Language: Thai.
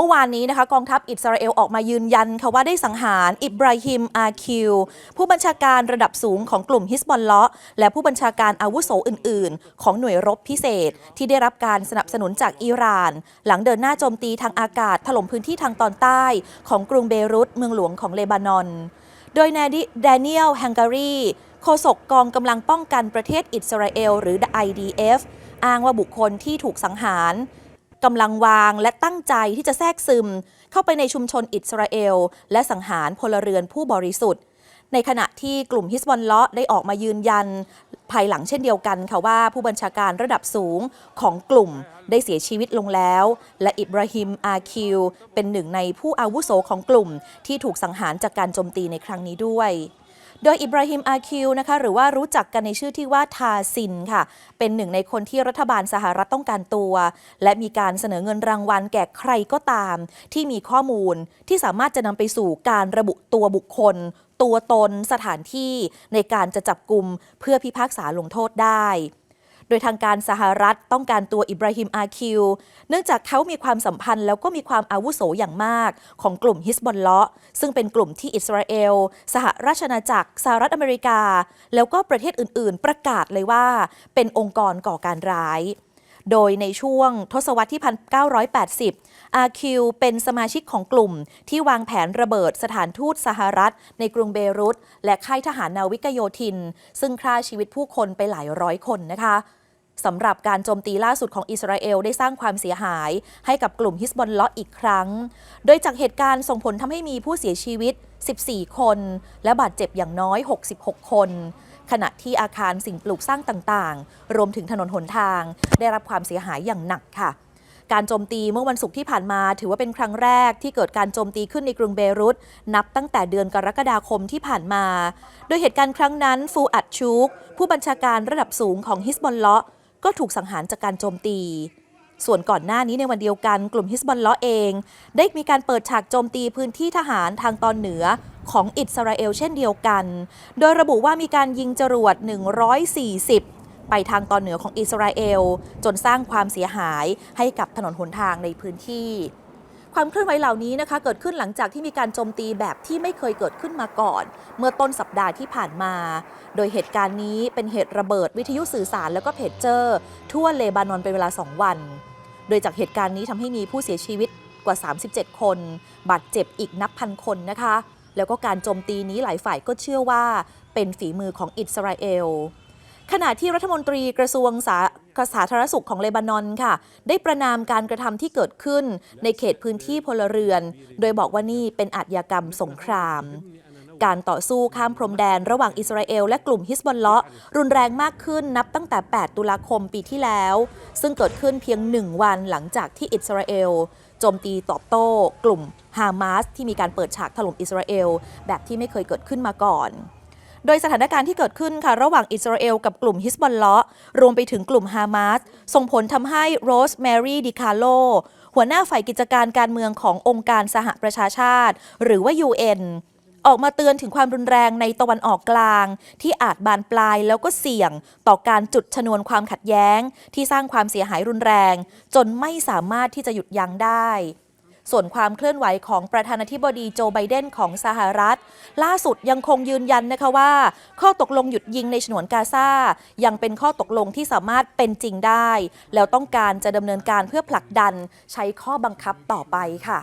เมื่อวานนี้นะคะกองทัพอิสราเอลออกมายืนยันค่ะว่าได้สังหารอิบราฮิมอาคิว ผู้บัญชาการระดับสูงของกลุ่มฮิสบอลเลาะและผู้บัญชาการอาวุโสอื่น ๆ ของหน่วยรบพิเศษ ที่ได้รับการสนับสนุนจากอิหร่าน หลังเดินหน้าโจมตีทางอากาศถล่มพื้นที่ทางตอนใต้ ของกรุงเบรุตเมืองหลวงของเลบานอน โดยนายแดเนียลแฮงการีโฆษกกองกำลังป้องกันประเทศอิสราเอล หรือ IDF อ้างว่าบุคคลที่ถูกสังหาร กำลังวางและตั้งใจที่จะแทรกซึม เข้าไปในชุมชนอิสราเอล และสังหารพลเรือนผู้บริสุทธิ์ ในขณะที่กลุ่มฮิสบอลเลาะได้ออกมายืนยัน ภายหลังเช่นเดียวกันค่ะว่าผู้บัญชาการระดับสูงของกลุ่มได้เสียชีวิตลงแล้ว และอิบราฮิมอาคิว เป็นหนึ่งในผู้อาวุโสของกลุ่มที่ถูกสังหารจากการโจมตีในครั้งนี้ด้วย โดยอิบราฮิมอาคิวนะคะหรือว่ารู้จักกันในชื่อที่ว่าทาซินค่ะ เป็นหนึ่งในคนที่รัฐบาลสหรัฐต้องการตัว และมีการเสนอเงินรางวัลแก่ใครก็ตาม ที่มีข้อมูลที่สามารถจะนำไปสู่การระบุตัวบุคคล ตัวตนสถานที่ในการจะจับกลุ่มเพื่อพิพากษาลงโทษได้ โดยทางการสหรัฐต้องการตัวอิบราฮิมอาคิว เนื่องจากเขามีความสัมพันธ์แล้วก็มีความอาวุโสอย่างมาก ของกลุ่มฮิสบอลเลาะซึ่งเป็นกลุ่มที่อิสราเอล สหราชอาณาจักรสหรัฐอเมริกา แล้วก็ประเทศอื่น ๆ ประกาศเลยว่า เป็นองค์กรก่อการร้าย โดยในช่วงทศวรรษที่ 1980 อาคิวเป็นสมาชิกของกลุ่มที่วางแผนระเบิดสถานทูตสหรัฐ ในกรุงเบรุตและค่ายทหารนาวิกโยธิน ซึ่งฆ่าชีวิตผู้คนไปหลายร้อยคนนะคะ สำหรับการโจมตีล่าสุดของอิสราเอลได้สร้างความเสียหายให้กับกลุ่มฮิสบอลเลาะห์อีกครั้ง โดยจากเหตุการณ์ส่งผลทำให้มีผู้เสียชีวิต 14 คน และบาดเจ็บอย่างน้อย 66 คน ขณะที่อาคารสิ่งปลูกสร้างต่างๆ รวมถึงถนนหนทาง ได้รับความเสียหายอย่างหนักค่ะการโจมตีเมื่อวันศุกร์ที่ผ่านมา ถือว่าเป็นครั้งแรกที่เกิดการโจมตีขึ้นในกรุงเบรุตนับตั้งแต่เดือนกรกฎาคมที่ผ่านมา โดยเหตุการณ์ครั้งนั้น ฟูอัดชูก ผู้บัญชาการระดับสูงของฮิสบอลเลาะห์ ก็ถูกสังหารจากการโจมตี ส่วนก่อนหน้านี้ในวันเดียวกันกลุ่มฮิสบอลเลาะเอง ได้มีการเปิดฉากโจมตีพื้นที่ทหารทางตอนเหนือของอิสราเอลเช่นเดียวกัน โดยระบุว่ามีการยิงจรวด 140 ไปทางตอนเหนือของอิสราเอล จนสร้างความเสียหายให้กับถนนหนทางในพื้นที่ ความเคลื่อนไหวเหล่านี้นะคะเกิดขึ้นหลังจากที่มีการโจมตีแบบที่ไม่เคยเกิดขึ้นมาก่อน เมื่อต้นสัปดาห์ที่ผ่านมา โดยเหตุการณ์นี้เป็นเหตุระเบิดวิทยุสื่อสารแล้วก็เพจเจอร์ทั่วเลบานอนเป็นเวลา 2 วัน โดยจากเหตุการณ์นี้ทำให้มีผู้เสียชีวิตกว่า 37 คน บาดเจ็บอีกนับพันคนนะคะ แล้วก็การโจมตีนี้หลายฝ่ายก็เชื่อว่าเป็นฝีมือของอิสราเอล ขณะที่รัฐมนตรีกระทรวงสาสาธารณสุขของเลบานอนค่ะ ได้ประนามการกระทำที่เกิดขึ้นในเขตพื้นที่พลเรือน โดยบอกว่านี่เป็นอาชญากรรมสงคราม การต่อสู้ข้ามพรมแดนระหว่างอิสราเอลและกลุ่มฮิสบอลเลาะห์รุนแรงมากขึ้นนับตั้งแต่ 8 ตุลาคมปีที่แล้ว ซึ่งเกิดขึ้นเพียงหนึ่งวันหลังจากที่อิสราเอลโจมตีตอบโต้ กลุ่มฮามาสที่มีการเปิดฉากถล่มอิสราเอลแบบที่ไม่เคยเกิดขึ้นมาก่อน โดยสถานการณ์ที่เกิดขึ้นค่ะระหว่างอิสราเอลกับกลุ่มฮิสบอลเลาะห์รวมไปถึงกลุ่มฮามาสส่งผลทำให้โรสแมรี่ดิคาโลหัวหน้าฝ่ายกิจการการเมืองขององค์การสหประชาชาติ หรือว่า UN ออกมาเตือนถึงความรุนแรงในตะวันออกกลาง ที่อาจบานปลายแล้วก็เสี่ยงต่อการจุดชนวนความขัดแย้ง ที่สร้างความเสียหายรุนแรง จนไม่สามารถที่จะหยุดยั้งได้ ส่วนความเคลื่อนไหวของประธานาธิบดีโจไบเดนของสหรัฐ ล่าสุดยังคงยืนยันนะคะว่า ข้อตกลงหยุดยิงในฉนวนกาซายังเป็นข้อตกลงที่สามารถเป็นจริงได้ แล้วต้องการจะดำเนินการเพื่อผลักดันใช้ข้อบังคับต่อไปค่ะ